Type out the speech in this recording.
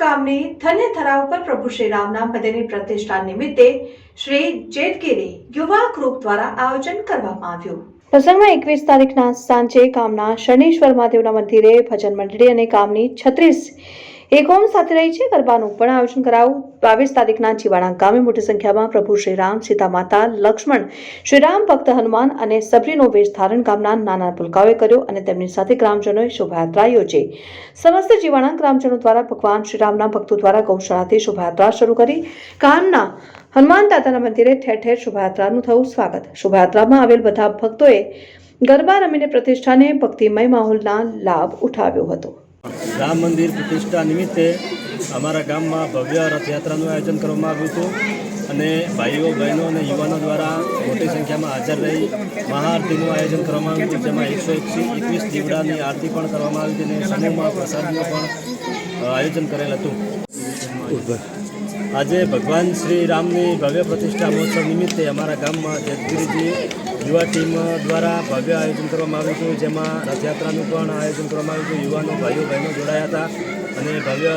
ગામની ધન્ય થરા ઉપર પ્રભુ શ્રી રામના મંદિરની પ્રતિષ્ઠા નિમિત્તે શ્રી જેતગીરી યુવા ગ્રુપ દ્વારા આયોજન કરવામાં આવ્યું. પ્રસંગમાં એકવીસ તારીખના સાંજે ગામના શનીશ્વર મહાદેવના મંદિરે ભજન મંડળી અને ગામની છત્રીસ એકોમ સાથે રહી છે. ગરબાનું પણ આયોજન કરાવું બાવીસ તારીખના જીવાણા ગામે મોટી સંખ્યામાં પ્રભુ શ્રીરામ, સીતા માતા, લક્ષ્મણ, શ્રીરામ, ભક્ત હનુમાન અને સબરીનો વેશ ધારણ ગામના નાના પુલકાઓએ કર્યો અને તેમની સાથે ગ્રામજનોએ શોભાયાત્રા યોજી. સમસ્ત જીવાણા ગ્રામજનો દ્વારા ભગવાન શ્રીરામના ભક્તો દ્વારા ગૌશાળાથી શોભાયાત્રા શરૂ કરી. ગામના હનુમાન દાદાના મંદિરે ઠેર ઠેર શોભાયાત્રાનું થયું સ્વાગત. શોભાયાત્રામાં આવેલ બધા ભક્તોએ ગરબા રમીને પ્રતિષ્ઠાને ભક્તિમય માહોલના લાભ ઉઠાવ્યો હતો. રામ મંદિર પ્રતિષ્ઠા નિમિત્તે અમારા ગામમાં ભવ્ય રથયાત્રાનું આયોજન કરવામાં આવ્યું હતું અને ભાઈઓ, બહેનો અને યુવાનો દ્વારા મોટી સંખ્યામાં હાજર રહી મહાઆરતીનું આયોજન કરવામાં આવ્યું હતું, જેમાં એકસો એકવીસ દીવડાની આરતી પણ કરવામાં આવી હતી અને સમૂહમાં પ્રસાદનું પણ આયોજન કરેલ હતું. આજે ભગવાન શ્રી રામની ભવ્ય પ્રતિષ્ઠા મહોત્સવ નિમિત્તે અમારા ગામમાં જેતગીરીજી યુવા ટીમ દ્વારા ભવ્ય આયોજન કરવામાં આવ્યું હતું, જેમાં રથયાત્રાનું પણ આયોજન કરવામાં આવ્યું હતું. યુવાનો, ભાઈઓ, બહેનો જોડાયા હતા અને ભવ્ય